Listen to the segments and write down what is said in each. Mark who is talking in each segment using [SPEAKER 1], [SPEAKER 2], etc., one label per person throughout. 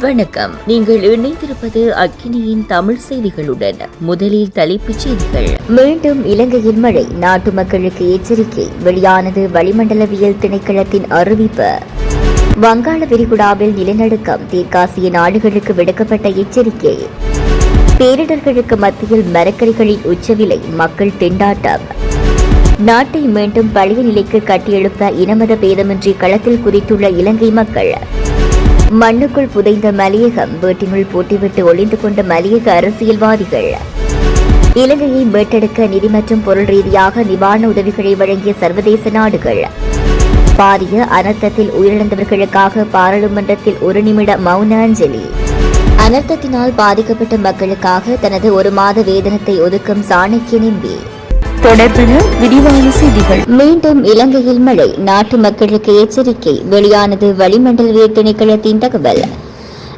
[SPEAKER 1] வணக்கம். நீங்கள் இணைந்திருப்பது அக்கினியின் தமிழ் செய்திகளுடன். முதலில் தலைப்புச் செய்திகள். மீண்டும் இலங்கையின் மழை. நாட்டு மக்களுக்கு எச்சரிக்கை. வெளியானது வளிமண்டலவியல் திணைக்களத்தின் அறிவிப்பு. வங்காள விரிகுடாவில் நிலநடுக்கம். தெற்காசிய நாடுகளுக்கு விடுக்கப்பட்ட எச்சரிக்கை. பேரிடர்களுக்கு மத்தியில் மரக்கறிகளின் உச்சவிலை. மக்கள் திண்டாட்டம். நாட்டை மீண்டும் பழைய நிலைக்கு கட்டியெழுப்ப இனமத பேதமின்றி களத்தில் குறித்துள்ள இலங்கை மக்கள். மண்ணுக்குள் புதைந்த மலையகம் வீட்டினுள் பூட்டிவிட்டு ஒளிந்து கொண்ட மலையக அரசியல்வாதிகள். இலங்கையை மீட்டெடுக்க நிதி மற்றும் பொருள் ரீதியாக நிவாரண உதவிகளை வழங்கிய சர்வதேச நாடுகள். பாரிய அனர்த்தத்தில் உயிரிழந்தவர்களுக்காக பாராளுமன்றத்தில் ஒரு நிமிட மௌன அஞ்சலி அனர்த்தத்தினால் பாதிக்கப்பட்ட மக்களுக்காக தனது ஒரு மாத வேதனத்தை ஒதுக்கும் சாணக்கிய நிம்பி தொடர்பென விரிவான செய்திகள். மீண்டும் இலங்கையில் மழை. நாட்டு மக்களுக்கு எச்சரிக்கை. வெளியானது வளிமண்டல திணைக்களத்தின் தகவல்.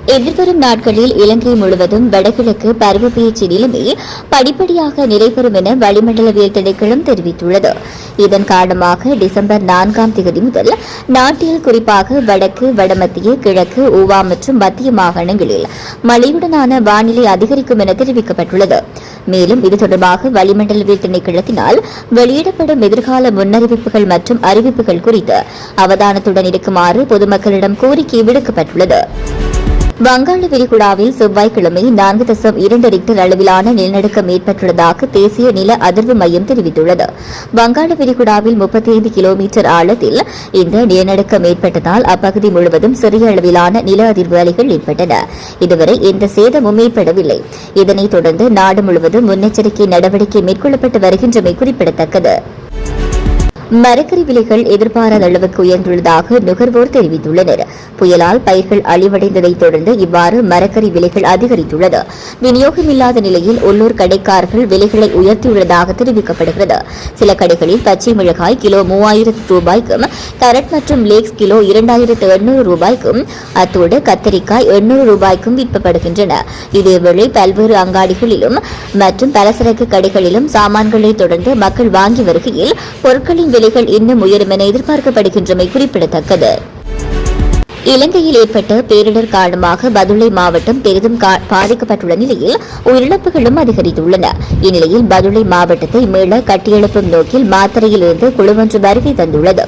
[SPEAKER 1] எதிர்வரும் நாட்களில் இலங்கை முழுவதும் வடகிழக்கு பருவப்பெயர்ச்சி நிலைமை படிப்படியாக நிறைபெறும் என வளிமண்டலவியல் திணைக்களம் தெரிவித்துள்ளது. இதன் காரணமாக டிசம்பர் நான்காம் தேதி முதல் நாட்டில் குறிப்பாக வடக்கு வடமத்திய கிழக்கு ஊவா மற்றும் மத்திய மாகாணங்களில் மழையுடனான வானிலை அதிகரிக்கும் என தெரிவிக்கப்பட்டுள்ளது. மேலும் இது தொடர்பாக வளிமண்டலவியல் திணைக்களத்தினால் வெளியிடப்படும் எதிர்கால முன்னறிவிப்புகள் மற்றும் அறிவிப்புகள் குறித்து அவதானத்துடன் இருக்குமாறு பொதுமக்களிடம் கோரிக்கை விடுக்கப்பட்டுள்ளது. வங்காள விரிகுடாவில் செவ்வாய்க்கிழமை நான்கு தசம் இரண்டு ரிக்டர் அளவிலான நிலநடுக்கம் ஏற்பட்டுள்ளதாக தேசிய நில அதிர்வு மையம் தெரிவித்துள்ளது. வங்காள விரிகுடாவில் முப்பத்தி ஐந்து கிலோமீட்டர் ஆழத்தில் இந்த நிலநடுக்கம் ஏற்பட்டதால் அப்பகுதி முழுவதும் சிறிய அளவிலான நில அதிர்வு அலைகள் ஏற்பட்டன. இதுவரை எந்த சேதமும் ஏற்படவில்லை. இதனைத் தொடர்ந்து நாடு முழுவதும் முன்னெச்சரிக்கை நடவடிக்கை மேற்கொள்ளப்பட்டு வருகின்றமை குறிப்பிடத்தக்கது. மரக்கறி விலைகள் எதிர்பாராத அளவுக்கு உயர்ந்துள்ளதாக நுகர்வோர் தெரிவித்துள்ளனர். புயலால் பயிர்கள் அழிவடைந்ததைத் தொடர்ந்து இவ்வாறு மரக்கறி விலைகள் அதிகரித்துள்ளது. விநியோகமில்லாத நிலையில் உள்ளூர் கடைக்காரர்கள் விலைகளை உயர்த்தியுள்ளதாக தெரிவிக்கப்படுகிறது. சில கடைகளில் பச்சை மிளகாய் கிலோ மூவாயிரத்து ரூபாய்க்கும் கரட் மற்றும் லேக்ஸ் கிலோ இரண்டாயிரத்து எண்ணூறு ரூபாய்க்கும் அத்தோடு கத்தரிக்காய் எண்ணூறு ரூபாய்க்கும் விற்கப்படுகின்றன இதேவேளை பல்வேறு அங்காடிகளிலும் மற்றும் பலசரக்கு கடைகளிலும் சாமான்களை தொடர்ந்து மக்கள் வாங்கி வருகையில் பொருட்களின் விலைகள் இன்னும் உயரும் என எதிர்பார்க்கப்படுகின்றமை குறிப்பிடத்தக்கது. இலங்கையில் ஏற்பட்ட பேரிடர் காரணமாக பதுளை மாவட்டம் பெரிதும் பாதிக்கப்பட்டுள்ள நிலையில் உயிரிழப்புகளும் அதிகரித்துள்ளன. இந்நிலையில் பதுளை மாவட்டத்தை மீள கட்டியெழுப்பும் நோக்கில் மாத்தறையிலிருந்து குழுவொன்று வருகை தந்துள்ளது.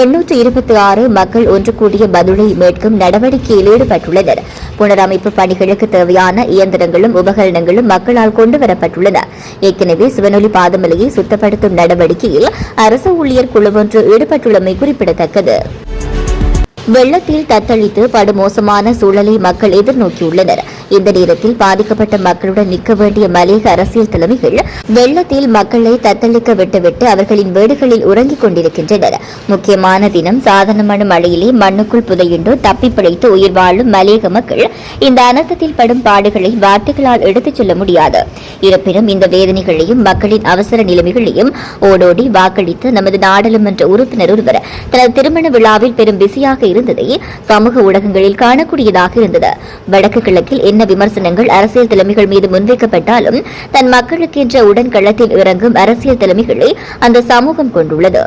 [SPEAKER 1] எண்ணூற்று இருபத்தி ஆறு மக்கள் ஒன்று கூடிய பதுளை மீட்கும் நடவடிக்கையில் ஈடுபட்டுள்ளனர். புனரமைப்பு பணிகளுக்கு தேவையான இயந்திரங்களும் உபகரணங்களும் மக்களால் கொண்டு வரப்பட்டுள்ளன. ஏற்கனவே சிவனொலி பாதமலையை சுத்தப்படுத்தும் நடவடிக்கையில் அரசு ஊழியர் குழுவொன்று ஈடுபட்டுள்ளமை குறிப்பிடத்தக்கது. வெள்ளத்தில் தத்தளித்து படுமோசமான சூழலை மக்கள் எதிர்நோக்கியுள்ளனர். இந்த நேரத்தில் பாதிக்கப்பட்ட மக்களுடன் நிற்க வேண்டிய மலையக அரசியல் தலைமைகள் வெள்ளத்தில் மக்களை தத்தளிக்க விட்டுவிட்டு அவர்களின் வீடுகளில் உறங்கிக் கொண்டிருக்கின்றனர். முக்கியமான தினம் சாதாரணமான மழையிலே மண்ணுக்குள் புதையுண்டு தப்பி பிழைத்து உயிர் வாழும் மலையக மக்கள் இந்த அனர்த்தத்தில் படும் பாடுகளை வார்த்தைகளால் எடுத்துச் சொல்ல முடியாது. இருப்பினும் இந்த வேதனைகளையும் மக்களின் அவசர நிலைமைகளையும் ஓடோடி வாக்களித்து நமது நாடாளுமன்ற உறுப்பினர் ஒருவர் தனது திருமண விழாவில் பெரும் பிஸியாக இருந்ததை சமூக ஊடகங்களில் காணக்கூடியதாக இருந்தது. வடக்கு கிழக்கில் என்ன விமர்சனங்கள் அரசியல் தலைமைகள் மீது முன்வைக்கப்பட்டாலும் தன் மக்களுக்கென்ற உடன் களத்தில் இறங்கும் அரசியல் தலைமைகளை அந்த சமூகம் கொண்டுள்ளது.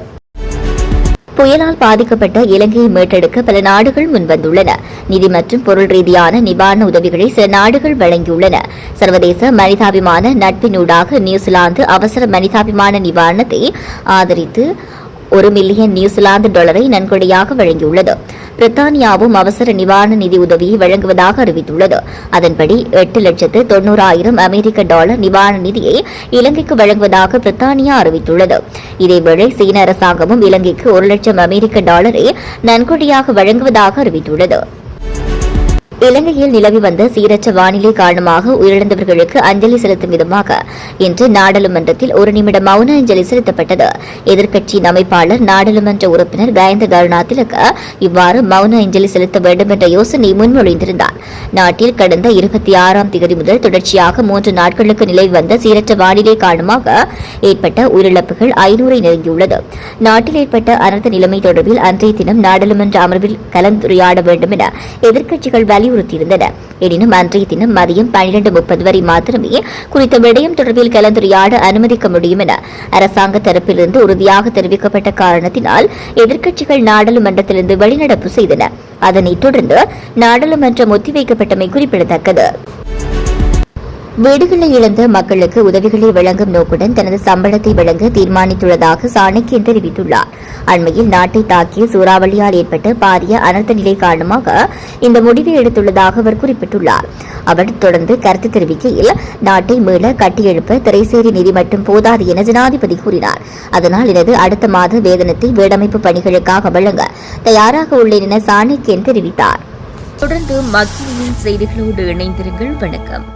[SPEAKER 1] புயலால் பாதிக்கப்பட்ட இலங்கையை மீட்டெடுக்க பல நாடுகள் முன்வந்துள்ளன. நிதி மற்றும் பொருள் ரீதியான நிவாரண உதவிகளை சில நாடுகள் வழங்கியுள்ளன. சர்வதேச மனிதாபிமான நட்பினூடாக நியூசிலாந்து அவசர மனிதாபிமான நிவாரணத்தை ஆதரித்து ஒரு மில்லியன் நியூசிலாந்து டாலரை நன்கொடையாக வழங்கியுள்ளது. பிரித்தானியாவும் அவசர நிவாரண நிதி உதவியை வழங்குவதாக அறிவித்துள்ளது. அதன்படி எட்டு லட்சத்து தொன்னூறாயிரம் அமெரிக்க டாலர் நிவாரண நிதியை இலங்கைக்கு வழங்குவதாக பிரித்தானியா அறிவித்துள்ளது. இதேவேளை சீன அரசாங்கமும் இலங்கைக்கு ஒரு லட்சம் அமெரிக்க டாலரை நன்கொடையாக வழங்குவதாக அறிவித்துள்ளது. இலங்கையில் நிலவி வந்த சீரற்ற வானிலை காரணமாக உயிரிழந்தவர்களுக்கு அஞ்சலி செலுத்தும் விதமாக இன்று நாடாளுமன்றத்தில் ஒரு நிமிட மௌன அஞ்சலி செலுத்தப்பட்டது. எதிர்க்கட்சியின் அமைப்பாளர் நாடாளுமன்ற உறுப்பினர் கயந்த கருணா திலக இவ்வாறு மௌன அஞ்சலி செலுத்த வேண்டும் என்ற யோசனை முன்மொழிந்திருந்தார். நாட்டில் கடந்த இருபத்தி ஆறாம் தேதி முதல் தொடர்ச்சியாக மூன்று நாட்களுக்கு நிலவி வந்த சீரற்ற வானிலை காரணமாக ஏற்பட்ட உயிரிழப்புகள் ஐநூறை நெருங்கியுள்ளது. நாட்டில் ஏற்பட்ட அனர்த்த நிலைமை தொடர்பில் அன்றைய தினம் நாடாளுமன்ற அமர்வில் கலந்துரையாட வேண்டும் என எதிர்க்கட்சிகள் வலியுறுத்தி வலியுறுத்தியிருந்தன. எனினும் அன்றைய தினம் மதியம் பனிரெண்டு முப்பது வரை மாத்திரமே குறித்த விடயம் தொடர்பில் கலந்துரையாட அனுமதிக்க முடியும் என அரசாங்க தரப்பிலிருந்து உறுதியாக தெரிவிக்கப்பட்ட காரணத்தினால் எதிர்க்கட்சிகள் நாடாளுமன்றத்திலிருந்து வெளிநடப்பு செய்தன. அதனைத் தொடர்ந்து நாடாளுமன்றம் ஒத்திவைக்கப்பட்டமை குறிப்பிடத்தக்கது. வீடுகளை இழந்த மக்களுக்கு உதவிகளை வழங்கும் நோக்குடன் தனது சம்பளத்தை வழங்க தீர்மானித்துள்ளதாக சாணக்கியன் தெரிவித்துள்ளார். அண்மையில் நாட்டை தாக்கிய சூறாவளியால் ஏற்பட்ட பாரிய அனர்த்த நிலை காரணமாக இந்த முடிவை எடுத்துள்ளதாக அவர் குறிப்பிட்டுள்ளார். அவர் தொடர்ந்து கருத்து தெரிவிக்கையில் நாட்டை மீள கட்டியெழுப்ப திரைசேரி நிதி மட்டும் போதாது என ஜனாதிபதி கூறினார். அதனால் எனது அடுத்த மாத வேதனத்தை வீடமைப்பு பணிகளுக்காக வழங்க தயாராக உள்ளேன் என சாணக்கியன் தெரிவித்தார். தொடர்ந்து மக்களின் செய்திகளோடு இணைந்திருங்கள். வணக்கம்.